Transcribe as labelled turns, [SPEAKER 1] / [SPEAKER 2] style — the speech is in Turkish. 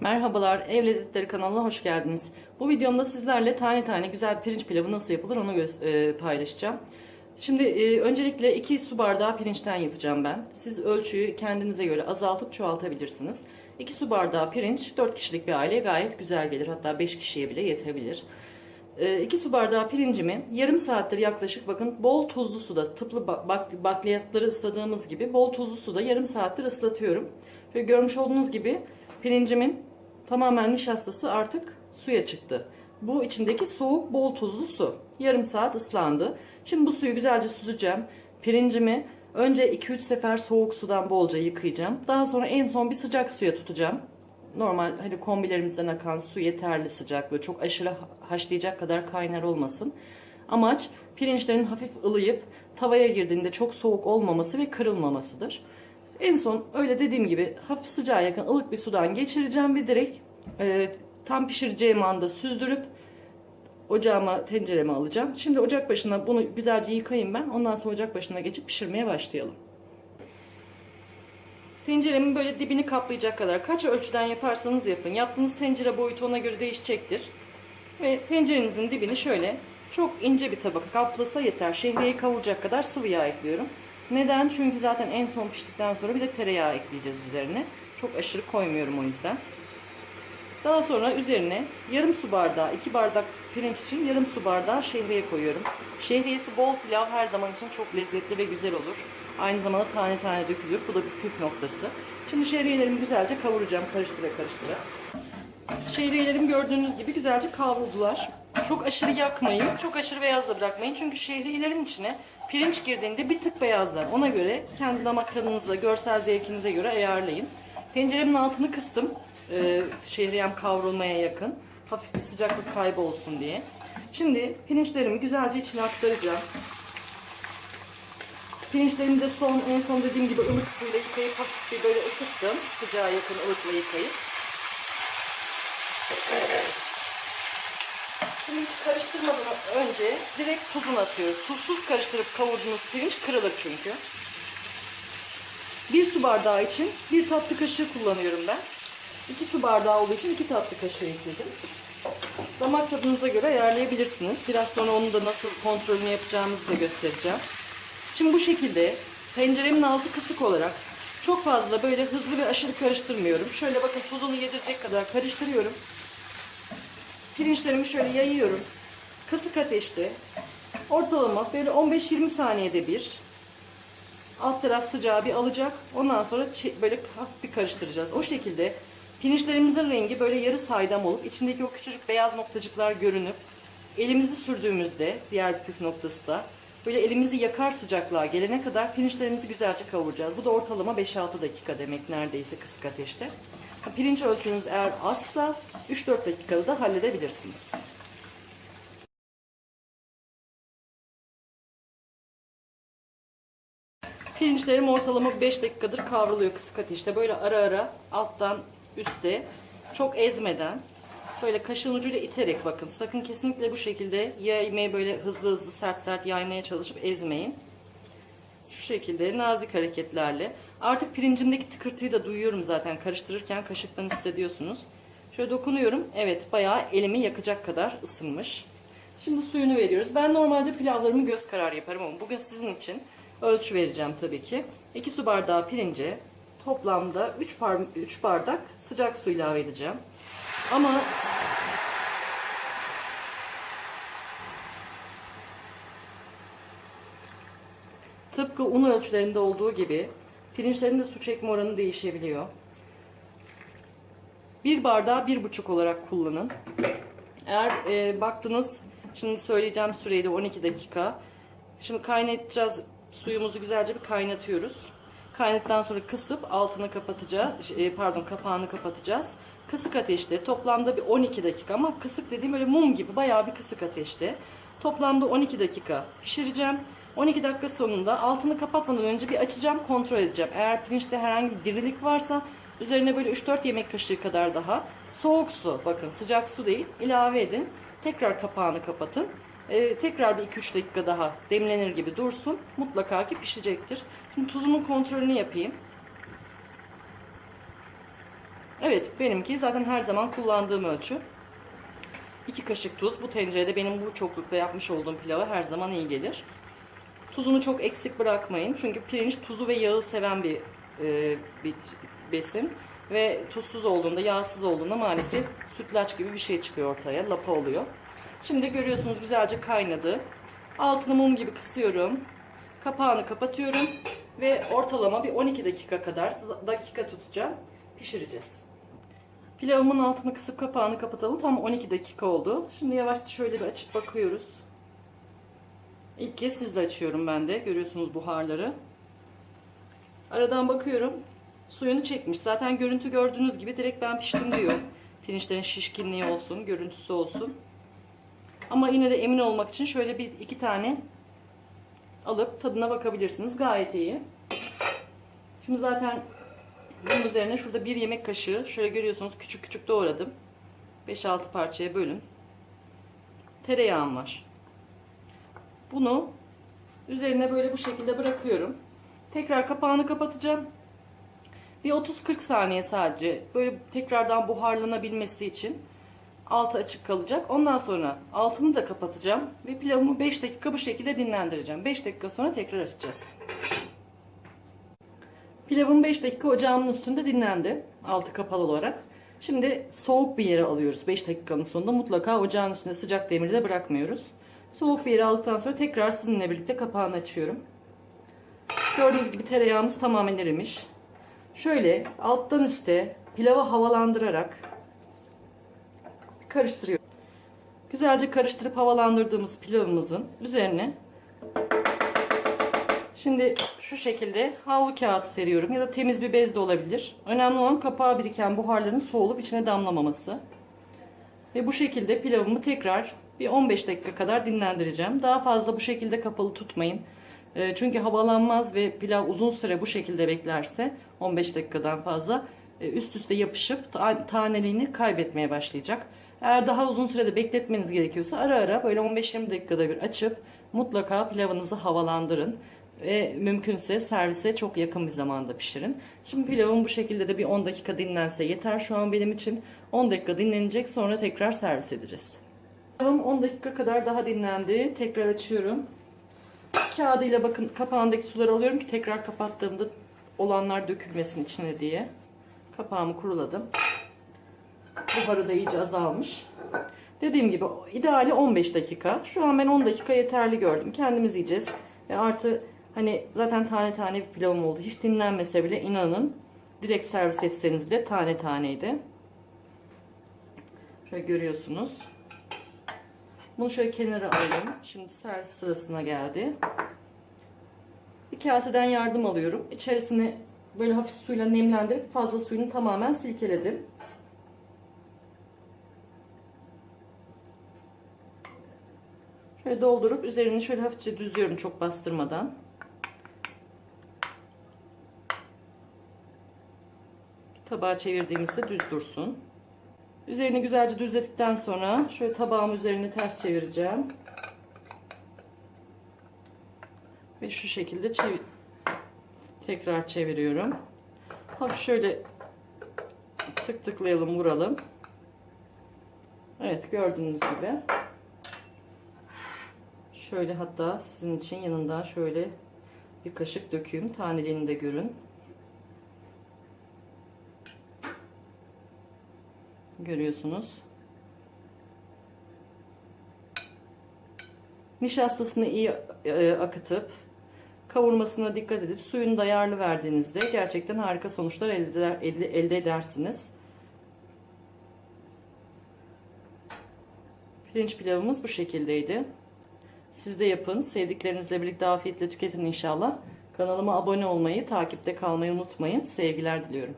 [SPEAKER 1] Merhabalar, Ev Lezzetleri kanalına hoş geldiniz. Bu videomda sizlerle tane tane güzel pirinç pilavı nasıl yapılır onu e, paylaşacağım. Şimdi e, öncelikle 2 su bardağı pirinçten yapacağım ben. Siz ölçüyü kendinize göre azaltıp çoğaltabilirsiniz. 2 su bardağı pirinç 4 kişilik bir aileye gayet güzel gelir. Hatta 5 kişiye bile yetebilir. 2 su bardağı pirincimi yarım saattir yaklaşık bakın bol tuzlu suda tıplı bak- bakliyatları ısladığımız gibi bol tuzlu suda yarım saattir ıslatıyorum. Ve görmüş olduğunuz gibi pirincimin tamamen nişastası artık suya çıktı. Bu içindeki soğuk bol tuzlu su. Yarım saat ıslandı. Şimdi bu suyu güzelce süzeceğim. Pirincimi önce 2-3 sefer soğuk sudan bolca yıkayacağım. Daha sonra en son bir sıcak suya tutacağım. Normal hani kombilerimizden akan su yeterli sıcaklığı. Çok aşırı haşlayacak kadar kaynar olmasın. Amaç pirinçlerin hafif ılıyıp tavaya girdiğinde çok soğuk olmaması ve kırılmamasıdır. En son öyle dediğim gibi hafif sıcağa yakın ılık bir sudan geçireceğim ve direkt e, tam pişireceğim anda süzdürüp ocağıma tencereme alacağım. Şimdi ocak başına bunu güzelce yıkayayım ben. Ondan sonra ocak başına geçip pişirmeye başlayalım. Tenceremin böyle dibini kaplayacak kadar kaç ölçüden yaparsanız yapın. Yaptığınız tencere boyutu ona göre değişecektir. Ve tencerenizin dibini şöyle çok ince bir tabaka kaplasa yeter. Şehriyeyi kavuracak kadar sıvı yağ ekliyorum. Neden? Çünkü zaten en son piştikten sonra bir de tereyağı ekleyeceğiz üzerine. Çok aşırı koymuyorum o yüzden. Daha sonra üzerine yarım su bardağı, 2 bardak pirinç için yarım su bardağı şehriye koyuyorum. Şehriyesi bol pilav her zaman için çok lezzetli ve güzel olur. Aynı zamanda tane tane dökülür. Bu da bir püf noktası. Şimdi şehriyelerimi güzelce kavuracağım karıştıra karıştıra. Şehriyelerim gördüğünüz gibi güzelce kavruldular. Çok aşırı yakmayın, çok aşırı beyaz da bırakmayın. Çünkü şehriyelerin içine pirinç girdiğinde bir tık beyazlar. Ona göre kendi damak tadınıza, görsel zevkinize göre ayarlayın. Tenceremin altını kıstım. Ee, şehriyem kavrulmaya yakın. Hafif bir sıcaklık kaybı olsun diye. Şimdi pirinçlerimi güzelce içine aktaracağım. Pirinçlerimi de son, en son dediğim gibi ılık suyla yıkayıp hafif bir böyle ısıttım. Sıcağa yakın ılıkla yıkayıp. Hiç karıştırmadan önce direkt tuzunu atıyoruz. Tuzsuz karıştırıp kavurduğunuz pirinç kırılır çünkü. Bir su bardağı için bir tatlı kaşığı kullanıyorum ben. İki su bardağı olduğu için iki tatlı kaşığı ekledim. Damak tadınıza göre ayarlayabilirsiniz. Biraz sonra onu da nasıl kontrolünü yapacağımızı da göstereceğim. Şimdi bu şekilde tenceremin altı kısık olarak çok fazla böyle hızlı ve aşırı karıştırmıyorum. Şöyle bakın tuzunu yedirecek kadar karıştırıyorum. Pirinçlerimi şöyle yayıyorum. Kısık ateşte ortalama böyle 15-20 saniyede bir alt taraf sıcağı bir alacak. Ondan sonra böyle hafif bir karıştıracağız. O şekilde pirinçlerimizin rengi böyle yarı saydam olup içindeki o küçücük beyaz noktacıklar görünüp elimizi sürdüğümüzde diğer püf noktası da böyle elimizi yakar sıcaklığa gelene kadar pirinçlerimizi güzelce kavuracağız. Bu da ortalama 5-6 dakika demek neredeyse kısık ateşte. Pirinç ölçünüz eğer azsa 3-4 dakikada da halledebilirsiniz. Pirinçlerim ortalama 5 dakikadır kavruluyor kısık ateşte. Böyle ara ara alttan üste çok ezmeden böyle kaşığın ucuyla iterek bakın. Sakın kesinlikle bu şekilde yaymayı böyle hızlı hızlı sert sert yaymaya çalışıp ezmeyin. Şu şekilde nazik hareketlerle. Artık pirincimdeki tıkırtıyı da duyuyorum zaten karıştırırken kaşıktan hissediyorsunuz. Şöyle dokunuyorum. Evet bayağı elimi yakacak kadar ısınmış. Şimdi suyunu veriyoruz. Ben normalde pilavlarımı göz kararı yaparım ama bugün sizin için ölçü vereceğim tabii ki. 2 su bardağı pirince toplamda 3, par 3 bardak sıcak su ilave edeceğim. Ama tıpkı un ölçülerinde olduğu gibi pirinçlerin de su çekme oranı değişebiliyor. Bir bardağı bir buçuk olarak kullanın. Eğer e, baktınız, şimdi söyleyeceğim süreyi de 12 dakika. Şimdi kaynatacağız, suyumuzu güzelce bir kaynatıyoruz. Kaynadıktan sonra kısıp altını kapatacağız, e, pardon kapağını kapatacağız. Kısık ateşte toplamda bir 12 dakika ama kısık dediğim böyle mum gibi bayağı bir kısık ateşte. Toplamda 12 dakika pişireceğim. 12 dakika sonunda altını kapatmadan önce bir açacağım kontrol edeceğim. Eğer pirinçte herhangi bir dirilik varsa üzerine böyle 3-4 yemek kaşığı kadar daha soğuk su bakın sıcak su değil ilave edin. Tekrar kapağını kapatın. Ee, tekrar bir 2-3 dakika daha demlenir gibi dursun. Mutlaka ki pişecektir. Şimdi tuzumun kontrolünü yapayım. Evet benimki zaten her zaman kullandığım ölçü. 2 kaşık tuz. Bu tencerede benim bu çoklukta yapmış olduğum pilava her zaman iyi gelir. Tuzunu çok eksik bırakmayın. Çünkü pirinç tuzu ve yağı seven bir, e, bir besin. Ve tuzsuz olduğunda, yağsız olduğunda maalesef sütlaç gibi bir şey çıkıyor ortaya. Lapa oluyor. Şimdi görüyorsunuz güzelce kaynadı. Altını mum gibi kısıyorum. Kapağını kapatıyorum. Ve ortalama bir 12 dakika kadar dakika tutacağım. Pişireceğiz. Pilavımın altını kısıp kapağını kapatalım. Tam 12 dakika oldu. Şimdi yavaşça şöyle bir açıp bakıyoruz. İlk kez sizle açıyorum ben de. Görüyorsunuz buharları. Aradan bakıyorum. Suyunu çekmiş. Zaten görüntü gördüğünüz gibi direkt ben piştim diyor. Pirinçlerin şişkinliği olsun, görüntüsü olsun. Ama yine de emin olmak için şöyle bir iki tane alıp tadına bakabilirsiniz. Gayet iyi. Şimdi zaten bunun üzerine şurada bir yemek kaşığı şöyle görüyorsunuz küçük küçük doğradım. 5-6 parçaya bölün. Tereyağım var. Bunu üzerine böyle bu şekilde bırakıyorum. Tekrar kapağını kapatacağım. Bir 30-40 saniye sadece böyle tekrardan buharlanabilmesi için altı açık kalacak. Ondan sonra altını da kapatacağım ve pilavımı 5 dakika bu şekilde dinlendireceğim. 5 dakika sonra tekrar açacağız. Pilavım 5 dakika ocağımın üstünde dinlendi. Altı kapalı olarak. Şimdi soğuk bir yere alıyoruz. 5 dakikanın sonunda mutlaka ocağın üstünde sıcak demiri de bırakmıyoruz. Soğuk bir yere aldıktan sonra tekrar sizinle birlikte kapağını açıyorum. Gördüğünüz gibi tereyağımız tamamen erimiş. Şöyle alttan üste pilavı havalandırarak karıştırıyorum. Güzelce karıştırıp havalandırdığımız pilavımızın üzerine şimdi şu şekilde havlu kağıt seriyorum ya da temiz bir bez de olabilir. Önemli olan kapağa biriken buharların soğulup içine damlamaması. Ve bu şekilde pilavımı tekrar bir 15 dakika kadar dinlendireceğim. Daha fazla bu şekilde kapalı tutmayın. E, Çünkü havalanmaz ve pilav uzun süre bu şekilde beklerse 15 dakikadan fazla e, üst üste yapışıp ta- taneliğini kaybetmeye başlayacak. Eğer daha uzun sürede bekletmeniz gerekiyorsa ara ara böyle 15-20 dakikada bir açıp mutlaka pilavınızı havalandırın. Ve mümkünse servise çok yakın bir zamanda pişirin. Şimdi pilavım bu şekilde de bir 10 dakika dinlense yeter. Şu an benim için 10 dakika dinlenecek sonra tekrar servis edeceğiz. Pilavım 10 dakika kadar daha dinlendi. Tekrar açıyorum. Kağıdıyla bakın kapağındaki suları alıyorum ki tekrar kapattığımda olanlar dökülmesin içine diye. Kapağımı kuruladım. Buharı da iyice azalmış. Dediğim gibi ideali 15 dakika. Şu an ben 10 dakika yeterli gördüm. Kendimiz yiyeceğiz. Ve artı hani zaten tane tane bir pilavım oldu. Hiç dinlenmese bile inanın direkt servis etseniz bile tane taneydi. Şöyle görüyorsunuz. Bunu şöyle kenara alayım. Şimdi servis sırasına geldi. Bir kaseden yardım alıyorum. İçerisini böyle hafif suyla nemlendirip fazla suyunu tamamen silkeledim. Şöyle doldurup üzerini şöyle hafifçe düzlüyorum çok bastırmadan. Tabağa çevirdiğimizde düz dursun. Üzerini güzelce düzledikten sonra şöyle tabağım üzerine ters çevireceğim. Ve şu şekilde çevir tekrar çeviriyorum. Hafif şöyle tık tıklayalım, vuralım. Evet, gördüğünüz gibi. Şöyle hatta sizin için yanından şöyle bir kaşık dökeyim. Taneliğini de görün. Görüyorsunuz. Nişastasını iyi e, akıtıp kavurmasına dikkat edip suyunu da ayarlı verdiğinizde gerçekten harika sonuçlar elde, eder, elde, elde edersiniz. Pirinç pilavımız bu şekildeydi. Siz de yapın. Sevdiklerinizle birlikte afiyetle tüketin inşallah. Kanalıma abone olmayı, takipte kalmayı unutmayın. Sevgiler diliyorum.